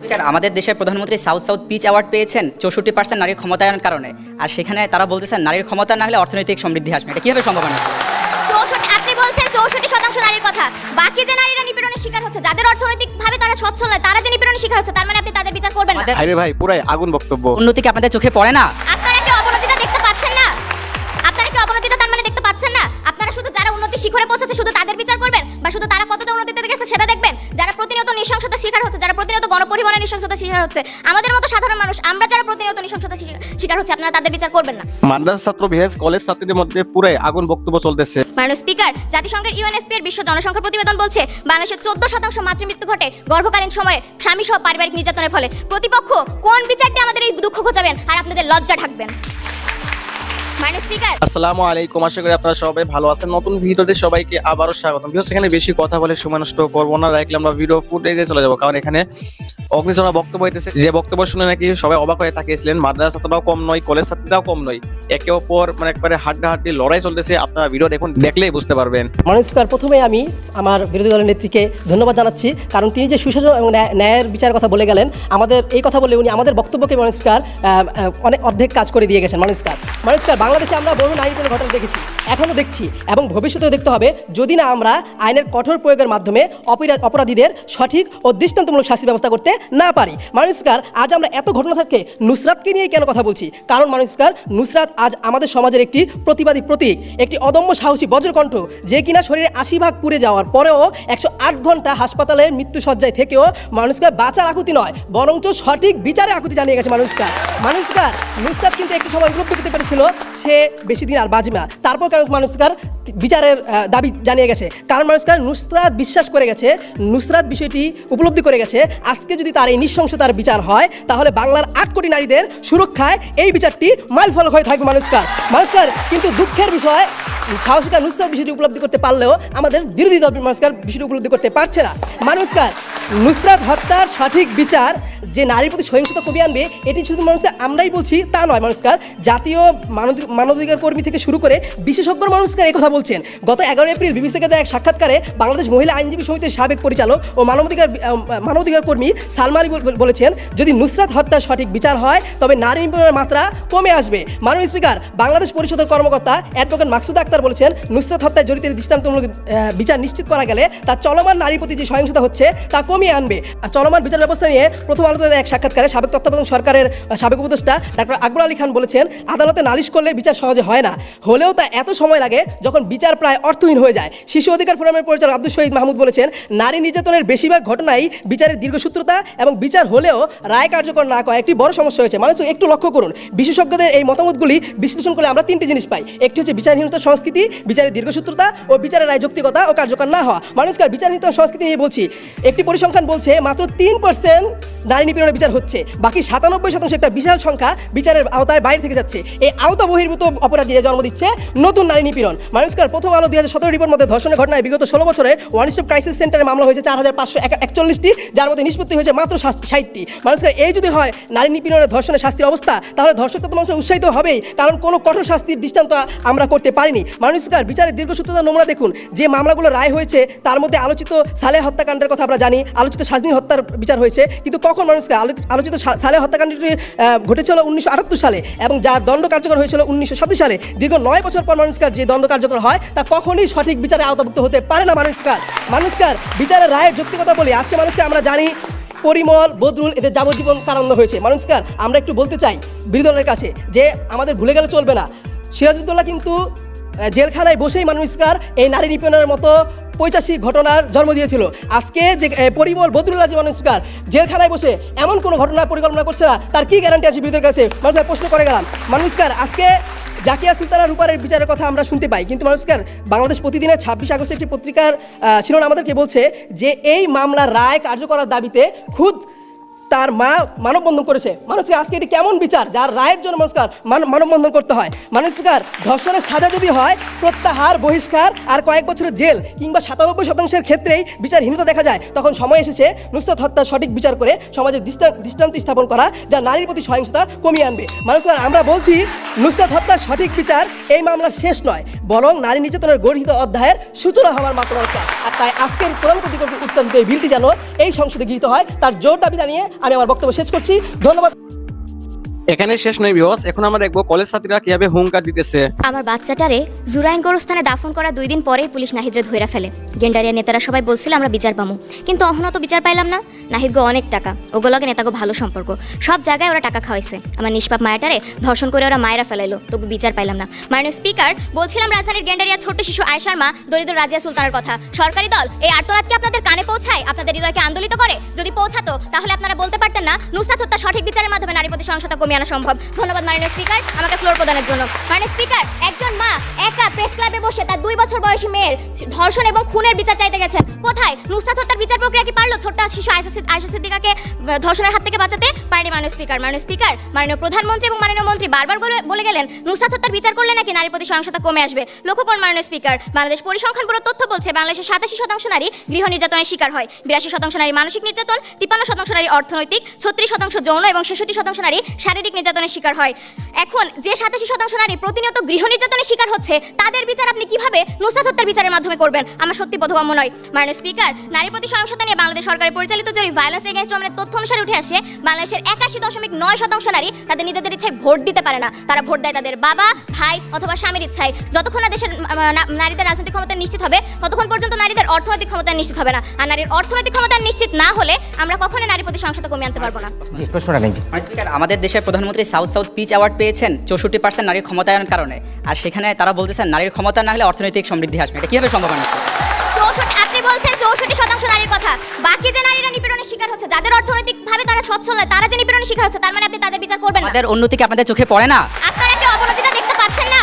Speaker আমাদের দেশের প্রধানমন্ত্রী সাউথ সাউথ পিচ অ্যাওয়ার্ড পেয়েছেন চৌষট্টি পার্সেন্ট নারীর ক্ষমতায়নের কারণে। আর সেখানে তারা বলতেছেন নারীর ক্ষমতা না হলে অর্থনৈতিক সমৃদ্ধি আসবে। এটা কীভাবে সম্ভাবনা আছে আপনি বলছেন চৌষট্টি শতাংশ নারীর কথা। বাকি যে নারীরা নিপীড়নের শিকার হচ্ছে যাদের অর্থনৈতিকভাবে তারা সচ্ছল নয় তারা যে নিপীড়নের শিকার হচ্ছে তার মানে আপনি তাদের বিচার করবেন না। আরে ভাই পুরাই আগুন বক্তব্য। উন্নতি কি আপনাদের চোখে পড়ে না? আপনারা কি অবনতিটা দেখতে পাচ্ছেন না? আপনারা কি অবনতিটা তার মানে দেখতে পাচ্ছেন না? আপনারা শুধু যারা উন্নতি শিখরে পৌঁছেছে শুধু তাদের বিচার করবেন? বা শুধু তারা কতটা উন্নতিতে গেছে সেটা দেখবেন। যারা প্রতিনিয়ত নৃশংসতার শিকার হচ্ছে যারা প্রতিনিয়ত গণপরিবহনের নৃশংসতার শিকার হচ্ছে আমাদের মতো সাধারণ মানুষ আমরা যারা প্রতিনিয়ত নৃশংসতার শিকার- হচ্ছে আপনারা তাদের বিচার করবেন না। মাদ্রাসা ছাত্র ভিএস কলেজ ছাত্রীদের মধ্যে পুরাই আগুন বক্তব্য চলতেছে। মাননীয় স্পিকার জাতিসংঘের ইউএনএফপি এর বিশ্ব জনসংখ্যা প্রতিবেদন বলছে বাংলাদেশের চোদ্দ শতাংশ মাতৃমৃত্যু ঘটে গর্ভকালীন সময়ে স্বামী সহ পারিবারিক নির্যাতনের ফলে। প্রতিপক্ষ কোন বিচারটি আমাদের এই দুঃখ ঘোচাবেন? আর আপনাদের লজ্জা ঢাকবেন। আসসালামু আলাইকুম, আশা করি আপনারা সবাই ভালো নতুন সবাইকে আবারও স্বাগতম। এখানে বেশি কথা বলে সময় নষ্ট করব না। রাখলে আমরা ভিডিও ফুটেজে চলে যাব। কারণ এখানে অগ্নিচনা বক্তব্য হইতেছে যে বক্তব্য শুনে নাকি সবাই অবাক হয়ে তাকিয়েছিলেন। মাদ্রাসা ছাত্ররাও কম নয়, কলেজ ছাত্রীরাও কম নয়। একে অপর মানে একবারে হাড্ডাহাড্ডি লড়াই চলতেছে। আপনারা ভিডিও দেখুন, দেখলেই বুঝতে পারবেন। মানুষকার প্রথমে আমি আমার বিরোধী দলের নেত্রীকে ধন্যবাদ জানাচ্ছি, কারণ তিনি যে সুশাসন এবং ন্যায়- ন্যায়ের বিচার কথা বলে গেলেন, আমাদের এই কথা বলে উনি আমাদের বক্তব্যকে মানুষকার অনেক অর্ধেক কাজ করে দিয়ে গেছেন। মানুষকার মানুষকার বাংলাদেশে আমরা বহু নারী কোনো ঘটনা দেখেছি এখনও দেখছি এবং ভবিষ্যতেও দেখতে হবে। যদি না আমরা আইনের কঠোর প্রয়োগের মাধ্যমে অপরা- অপরাধীদের সঠিক ও দৃষ্টান্তমূলক শাস্তি ব্যবস্থা করতে না পারি। মানুষকার আজ আমরা এত ঘটনা থাকতে নুসরাতকে নিয়ে কেন কথা বলছি? কারণ মানুষকার নুসরাত আজ আমাদের সমাজের একটি প্রতিবাদী প্রতীক, একটি অদম্য সাহসী বজ্রকণ্ঠ, যে কিনা শরীরে আশি ভাগ পুড়ে যাওয়ার পরেও একশো আট ঘণ্টা হাসপাতালে মৃত্যু সজ্জায় থেকেও মানুষকার বাঁচার আকুতি নয়, বরঞ্চ সঠিক বিচারে আকুতি জানিয়ে গেছে মানুষকার মানুষকার নুসরাত কিন্তু একটি সময় উপলব্ধি করতে পেরেছিল, সে বেশি দিন আর বাঁচবে না। তারপর কেন মানুষকার বিচারের দাবি জানিয়ে গেছে। কারণ মানুষকার নুসরাত বিশ্বাস করে গেছে, নুসরাত বিষয়টি উপলব্ধি করে গেছে। আজকে যদি তার এই নৃশংসতার বিচার হয়, তাহলে বাংলার আট কোটি নারীদের সুরক্ষায় এই বিচারটি মাইল ফলক হয়ে থাকবে মানুষকার। মানুষকার, কিন্তু দুঃখের বিষয় সাহসিকা নুসরাত বিষয়টি উপলব্ধি করতে পারলেও আমাদের বিরোধী দল মানুষকার বিষয়টি উপলব্ধি করতে পারছে না। মানুষকার নুসরাত হত্যার সঠিক বিচার যে নারীর প্রতি সহিংসতা কমিয়ে আনবে, এটি শুধু মানুষকে আমরাই বলছি, তা নয় মানুষকার। জাতীয় মানব- মানবাধিকার কর্মী থেকে শুরু করে বিশেষজ্ঞ মানুষকার এই কথা বলছেন। গত এগারো এপ্রিল বিবিসিকে দেওয়া এক সাক্ষাৎকারে বাংলাদেশ মহিলা আইনজীবী সমিতির সাবেক পরিচালক ও মানবাধিকার মানবাধিকার কর্মী সালমারি বলেছেন, যদি নুসরাত হত্যার সঠিক বিচার হয়, তবে নারী নিপীড়নের মাত্রা কমে আসবে। মাননীয় স্পিকার, বাংলাদেশ পরিষদের কর্মকর্তা অ্যাডভোকেট মাকসুদ আক্তার বলেছেন, নুসরাত হত্যায় জড়িতের দৃষ্টান্তমূলক বিচার নিশ্চিত করা গেলে তার চলমান নারীর প্রতি যে সহিংসতা হচ্ছে, তা কমিয়ে আনবে। চলমান বিচার ব্যবস্থা নিয়ে প্রথম আলোতে এক সাক্ষাৎকারে সাবেক তত্ত্বাবধায়ক সরকারের সাবেক উপদেষ্টা ডাক্তার আকবর আলী খান বলেছেন, আদালতে নালিশ করলে বিচার সহজে হয় না। হলেও তা এত সময় লাগে যখন বিচার প্রায় অর্থহীন হয়ে যায়। শিশু অধিকার ফোরামের পরিচালক আব্দুল শহীদ মাহমুদ বলেছেন, নারী নির্যাতনের বেশিরভাগ ঘটনাই বিচারের দীর্ঘসূত্রতা এবং বিচার হলেও রায় কার্যকর না করা একটি বড় সমস্যা হয়েছে। মানুষ একটু লক্ষ্য করুন, বিশেষজ্ঞদের এই মতামতগুলি বিশ্লেষণ করলে আমরা তিনটি জিনিস পাই। একটি হচ্ছে বিচারহীনতা সংস্কৃতি, বিচারের দীর্ঘসূত্রতা ও বিচারের রায় যৌক্তিকতা ও কার্যকর না হওয়া। মানুষকার বিচারহীনতা সংস্কৃতি নিয়ে বলছি, একটি পরিসংখ্যান বলছে মাত্র তিন পার্সেন্ট নারী নিপীড়নের বিচার হচ্ছে। বাকি সাতানব্বই শতাংশ একটা বিশাল সংখ্যা বিচারের আওতায় বাইরে থেকে যাচ্ছে। এই আওতা বহির্ভূত অপরাধীরা জন্ম দিচ্ছে, নতুন নারী নিপীড়ন। মানুষকার প্রথম আলো দুই হাজার সতেরো রিপোর্ট মধ্যে ধর্ষণের ঘটনায় বিগত ষোলো বছরে ওয়ান স্টপ ক্রাইসিস সেন্টারে মামলা হয়েছে চার হাজার পাঁচশো একচল্লিশটি, যার মধ্যে নিষ্পত্তি হয়েছে মাত্র ষাটটি। মানুষকার এই যদি হয় নারী নিপীড়নের ধর্ষণের শাস্তির অবস্থা, তাহলে ধর্ষক তো মানুষ উৎসাহিত হবেই, কারণ কোনো কঠোর শাস্তির দৃষ্টান্ত আমরা করতে পারিনি। মানুষকার বিচারের দীর্ঘসূত্রতা নমুনা দেখুন। যে মামলাগুলো রায় হয়েছে, তার মধ্যে আলোচিত সালে হত্যাকাণ্ডের কথা আমরা জানি, আলোচিত স্বাধীন হত্যার বিচার হয়েছে, কিন্তু কখন মানুষকে আলো- আলোচিত সালে হত্যাকাণ্ডটি ঘটেছিল উনিশশো আটাত্তর সালে এবং যার দণ্ড কার্যকর হয়েছিল উনিশশো সাতাশ সালে। দীর্ঘ নয় বছর পর মানুষকার যে দণ্ড কার্যকর হয়, তা কখনই সঠিক বিচারে আওতাভুক্ত হতে পারে না মানুষকার। মানুষকার বিচারের রায়ের যৌক্তিকতা বলি আজকে মানুষকে আমরা জানি, পরিমল, বদরুল এদের যাবজ্জীবন কারান্ন হয়েছে। মানুষকার, আমরা একটু বলতে চাই বিরোধী দলের কাছে যে আমাদের ভুলে গেলে চলবে না। সিরাজউদ্দৌলা কিন্তু জেলখানায় বসেই মানুষকার এই নারী নিপীড়নের মতো পৈচাসিক ঘটনার জন্ম দিয়েছিল। আজকে যে পরিমল বদরুল্লাহ মানুষকার জেলখানায় বসে এমন কোনো ঘটনার পরিকল্পনা করছে না, তার কি গ্যারান্টি আছে বিরোধীদের কাছে? মানুষের প্রশ্ন করে গেলাম। মানুষকার আজকে জাকিয়া সুলতানা রূপারের বিচারের কথা আমরা শুনতে পাই, কিন্তু মানুষকার বাংলাদেশ প্রতিদিনের ছাব্বিশ আগস্টে একটি পত্রিকার শিরোনাম আমাদেরকে বলছে যে, এই মামলার রায় কার্যকরার দাবিতে খুদ তার মা মানববন্ধন করেছে। মানুষকে আজকে এটি কেমন বিচার? যার রায়ের জন্য মানুষকার মানববন্ধন করতে হয়। মানুষকার ধর্ষণের সাজা যদি হয়, প্রত্যাহার, বহিষ্কার আর কয়েক বছরের জেল কিংবা সাতানব্বই শতাংশের ক্ষেত্রেই বিচারহীনতা দেখা যায়। তখন সময় এসেছে নুসরাত হত্যার সঠিক বিচার করে সমাজে দৃষ্টা- দৃষ্টান্ত স্থাপন করা, যা নারীর প্রতি সহিংসতা কমিয়ে আনবে। মানুষকার, আমরা বলছি নুসরাত হত্যার সঠিক বিচার এই মামলার শেষ নয়, বরং নারী নির্যাতনের গঠিত অধ্যায়ের সূচনা হওয়ার মাত্র আর তাই আজকের প্রধান প্রতিকল্প উত্তর এই বিলটি যেন এই সংসদে গৃহীত হয়, তার জোর দাবি জানিয়ে আমি আমার বক্তব্য শেষ করছি। ধন্যবাদ। এখানে শেষ নয় বিহস এখন আমরা দেখব কলেজ ছাত্রীরা কীভাবে হুঙ্কার দিতেছে। আমার বাচ্চাটারে জুরাইন গোরস্থানে দাফন করা দুই দিন পরেই পুলিশ নাহিদরে ধইরা ফেলে। গেন্ডারিয়া নেতারা সবাই বলছিল আমরা বিচার পামু। কিন্তু অহনো তো বিচার পাইলাম না। নাহিদ গো অনেক টাকা। ওগুলোকে নেতাগো ভালো সম্পর্ক। সব জায়গায় ওরা টাকা খাওয়াইছে। আমার নিষ্পাপ মায়াটারে ধর্ষণ করে ওরা মায়েরা ফেলাইলো। তবু বিচার পাইলাম না। মাননীয় স্পিকার, বলছিলাম রাজধানীর গেন্ডারিয়া ছোট্ট শিশু আয়সার মা দরিদ্র রাজিয়া সুলতানের কথা। সরকারি দল এই আর্তনাদ কি আপনাদের কানে পৌঁছায়? আপনাদের হৃদয়কে আন্দোলিত করে? যদি পৌঁছাতো, তাহলে আপনারা বলতে পারতেন না, নুসরাত হত্যা সঠিক বিচারের মাধ্যমে নারী প্রতি সহিংসতা কমিয়ে আনা সম্ভব। ধন্যবাদ মাননীয় স্পিকার, আমাকে ফ্লোর প্রদানের জন্য। মাননীয় স্পিকার, একজন ক্লাবে বসে তার দুই বছর বয়সী মেয়ের ধর্ষণ এবং খুনের বিচার চাইতে গেছেন। কোথায়? নুসরাত হত্যার বিচার প্রক্রিয়া কি পারল? ছোট্ট শিশু আয়সা সিদ- আয়সা সিদ্দিকাকে ধর্ষণের হাত থেকে বাঁচাতে পারেনি মাননীয় স্পিকার। মাননীয় স্পিকার, মাননীয় প্রধানমন্ত্রী এবং মাননীয় মন্ত্রী বারবার বলে গেলেন নুসরাত হত্যার বিচার করলে নাকি নারী প্রতি সহিংসতা কমে আসবে? লক্ষ্য করুন মাননীয় স্পিকার, বাংলাদেশ পরিসংখ্যান ব্যুরো তথ্য বলছে, বাংলাদেশের সাতাশি শতাংশ নারী গৃহ নির্যাতনের শিকার হয়। বিরাশি শতাংশ নারী মানসিক নির্যাতন, তিপ্পান্ন শতাংশ নারী অর্থনৈতিক, ছত্রিশ শতাংশ যৌন এবং ছেষট্টি শতাংশ নারী শারীরিক নির্যাতনের শিকার হয়। এখন যে সাতাশি শতাংশ নারী প্রতিনিয়ত গৃহ নির্যাতনের শিকার হচ্ছে, তাদের বিচার আপনি কীভাবে নুসরাত হত্যার বিচারের মাধ্যমে করবেন? আমার সত্যি বোধগম্য নয়। মাননীয় স্পিকার নারী প্রতি সহিংসতা নিয়ে বাংলাদেশ সরকারের পরিচালিত জরিপ ভায়োলেন্স এগেনস্ট ওমেনের তথ্য অনুসারে উঠে আসে বাংলাদেশের একাশি দশমিক নয় শতাংশ নারী তাদের নিজেদের ইচ্ছায় ভোট দিতে পারে না। তারা ভোট দেয় তাদের বাবা ভাই অথবা স্বামীর ইচ্ছায়। যতক্ষণ না দেশের নারীদের রাজনৈতিক ক্ষমতা নিশ্চিত হবে ততক্ষণ পর্যন্ত নারীদের অর্থনৈতিক ক্ষমতা নিশ্চিত হবে না। আর নারীর অর্থনৈতিক ক্ষমতা নিশ্চিত না হলে আমরা কখনোই নারী প্রতি সহিংসতা কমিয়ে আনতে পারব না। জি প্রশ্ন রাখেন স্পিকার আমাদের দেশের প্রধানমন্ত্রী সাউথ সাউথ পিচ অ্যাওয়ার্ড পেয়েছেন চৌষট্টি পার্সেন্ট নারীর ক্ষমতায়ন কারণে। আর সেখানে তারা বলতেছেন নারীর ক্ষমতা না হলে অর্থনৈতিক সমৃদ্ধি আসবে এটা কীভাবে সম্ভব মাননীয় চৌষট্টি আপনি বলছেন চৌষট্টি শতাংশ নারীর কথা। বাকি যে নারীরা নিপীড়নের শিকার হচ্ছে যাদের অর্থনৈতিক ভাবে তারা সচ্ছল নয় তারা যে নিপীড়নের শিকার হচ্ছে তার মানে আপনি তাদের বিচার করবেন না। আমাদের উন্নতি কি আপনাদের চোখে পড়ে না? আপনারা কি অবনতিটা দেখতে পাচ্ছেন না?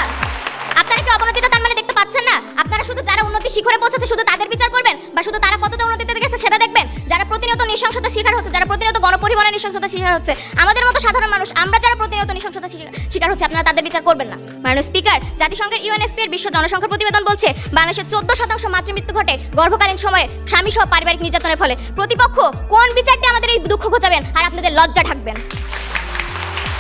আপনারা কি অবনতিটা তার মানে দেখতে পাচ্ছেন না? আপনারা শুধু যারা উন্নতি শিখরে পৌঁছেছে শুধু তাদের বিচার করবেন? বা শুধু তারা কতটা উন্নতিতে গেছে সেটা দেখবেন? যারা প্রতিনিয়ত নৃশংসতার শিকার হচ্ছে, যারা প্রতিনিয়ত গণপরিবহনের নৃশংসতার শিকার হচ্ছে, আমাদের মতো সাধারণ মানুষ, আমরা যারা প্রতিনিয়ত নৃশংসতার শিকার- হচ্ছে, আপনারা তাদের বিচার করবেন না। মাননীয় স্পিকার, জাতিসংঘের ইউএনএফপি এর বিশ্ব জনসংখ্যা প্রতিবেদন বলছে বাংলাদেশের চোদ্দ শতাংশ মাতৃমৃত্যু ঘটে গর্ভকালীন সময়ে স্বামী সহ পারিবারিক নির্যাতনের ফলে। প্রতিপক্ষ কোন বিচারটি আমাদের এই দুঃখ ঘোচাবেন? আর আপনাদের লজ্জা ঢাকবেন।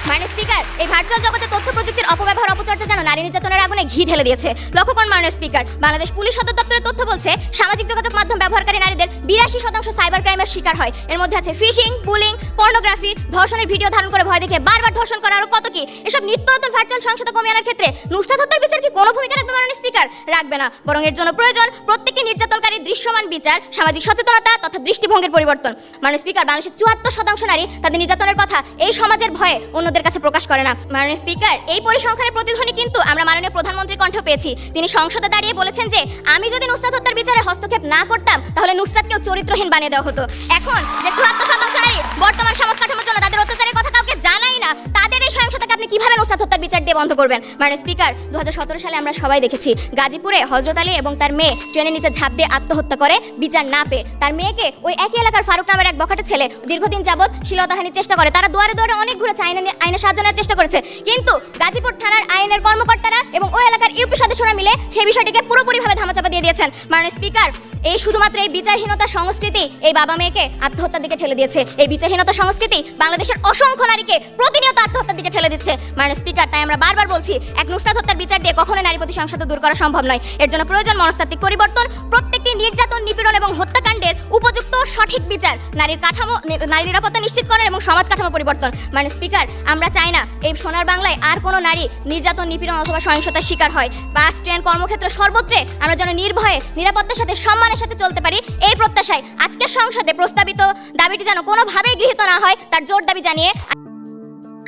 মাননীয় স্পিকার, এই ভার্চুয়াল জগতে তথ্য প্রযুক্তির অপব্যবহার অপচর্চা যেন নারী নির্যাতনের আগুনে ঘি ঢেলে দিয়েছে। লক্ষ্য করুন মাননীয় স্পিকার, বাংলাদেশ পুলিশ সদর দপ্তরের তথ্য বলছে, সামাজিক যোগাযোগ মাধ্যম ব্যবহারকারী নারীদের বিরাশি শতাংশ সাইবার ক্রাইমের শিকার হয়। এর মধ্যে আছে ফিশিং, বুলিং, পর্নোগ্রাফি, ধর্ষণের ভিডিও ধারণ করে ভয় দেখে বারবার ধর্ষণ করা, আরও কত কি? এসব নিত্য নতুন ভার্চুয়াল সহিংসতা কমিয়ে আনার ক্ষেত্রে নুসরাত হত্যার বিচার কি কোনো ভূমিকা রাখবে মাননীয় স্পিকার? রাখবে না, বরং এর জন্য প্রয়োজন প্রত্যেকটি নির্যাতনকারী দৃশ্যমান বিচার, সামাজিক সচেতনতা তথা দৃষ্টিভঙ্গির পরিবর্তন। মাননীয় স্পিকার, বাংলাদেশের চুয়াত্তর শতাংশ নারী তাদের নির্যাতনের কথা এই সমাজের ভয়ে অন্যদের কাছে প্রকাশ করে না। মাননীয় স্পিকার, এই পরিসংখ্যানের প্রতিধ্বনি কিন্তু আমরা মাননীয় প্রধানমন্ত্রীর কণ্ঠ পেয়েছি। তিনি সংসদে দাঁড়িয়ে বলেছেন যে, আমি যদি নুসরাত হত্যার বিচারে হস্তক্ষেপ না করতাম, তাহলে নুসরাতকেও চরিত্রহীন বানিয়ে দেওয়া হতো। এখন যে চুয়াত্তর শতাংশ নারী বর্তমান সমাজ কাঠামোর জন্য তাদের কীভাবে নুসরাত হত্যার বিচার দিয়ে বন্ধ করবেন? মাননীয় স্পিকার দু হাজার সতেরো সালে আমরা সবাই দেখেছি। গাজীপুরে হজরত আলী এবং তার মেয়ে ট্রেনের নিচে ঝাঁপ দিয়ে আত্মহত্যা করে, বিচার না পেয়ে। তার মেয়েকে ওই একই এলাকার ফারুক নামের এক বখাটে ছেলে দীর্ঘদিন যাবৎ শিলতাহানির চেষ্টা করে। তারা দুয়ারে দুয়ারে অনেক ঘুরেছে আইনে আইনে সাহায্য চেষ্টা করেছে। কিন্তু গাজীপুর থানার আইনের কর্মকর্তারা এবং ওই এলাকার ইউপি সদস্যরা মিলে সেই বিষয়টিকে পুরোপুরিভাবে ধামাচাপা দিয়ে দিয়েছেন। মাননীয় স্পিকার, এই শুধুমাত্র এই বিচারহীনতা সংস্কৃতি এই বাবা মেয়েকে আত্মহত্যার দিকে ঠেলে দিয়েছে। এই বিচারহীনতা সংস্কৃতি বাংলাদেশের অসংখ্য নারীকে প্রতিনিয়ত আত্মহত্যার দিকে ঠেলে দিচ্ছে। মাননীয় স্পিকার, তাই আমরা বারবার বলছি, এক নুসরাত হত্যার বিচার দিয়ে কখনোই নারী প্রতি দূর করা সম্ভব নয়। এর জন্য প্রয়োজন মনস্তাত্ত্বিক পরিবর্তন, প্রত্যেকটি নির্যাতন, নিপীড়ন এবং হত্যাকাণ্ডের উপযুক্ত সঠিক বিচার। নারীর কাঠামো নারী নিরাপত্তা নিশ্চিত করার এবং সমাজ কাঠামো পরিবর্তন। মানে স্পিকার, আমরা চাই না এই সোনার বাংলায় আর কোনো নারী নির্যাতন, নিপীড়ন অথবা সহিংসতার শিকার হয়। বাস, ট্রেন, কর্মক্ষেত্র সর্বত্রে আমরা যেন নির্ভয়ে, নিরাপত্তার সাথে, সম্মানের সাথে চলতে পারি এই প্রত্যাশায় আজকের সংসদে প্রস্তাবিত দাবিটি যেন কোনোভাবেই গৃহীত না হয়, তার জোর দাবি জানিয়ে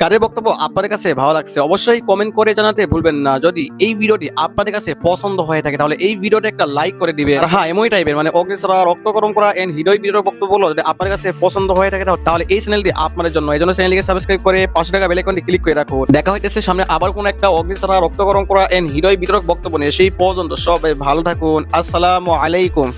কাদের বক্তব্য আপনাদের কাছে ভালো লাগছে, অবশ্যই কমেন্ট করে জানাতে ভুলবেন না। যদি এই ভিডিওটি আপনাদের কাছে পছন্দ হয়ে থাকে, তাহলে এই ভিডিওটা একটা লাইক করে দিবে আর হ্যাঁ এমনই টাইপের মানে অগ্নিসরা রক্তকরম করা এন্ড হিরোই ভিডিওর বক্তব্য যদি আপনার কাছে পছন্দ হয়ে থাকে, তাহলে এই চ্যানেলটি আপনাদের জন্য। এই জন্য চ্যানেলকে সাবস্ক্রাইব করে পাঁচশো টাকা বেলাইকনটি ক্লিক করে রাখো। দেখা হইতেছে সামনে আবার কোন একটা অগ্নিসরা রক্তকরম করা এন্ড হিরোই ভিডিওর বক্তব্য নিয়ে। সেই পর্যন্ত সবাই ভালো থাকুন। আসসালামু আলাইকুম।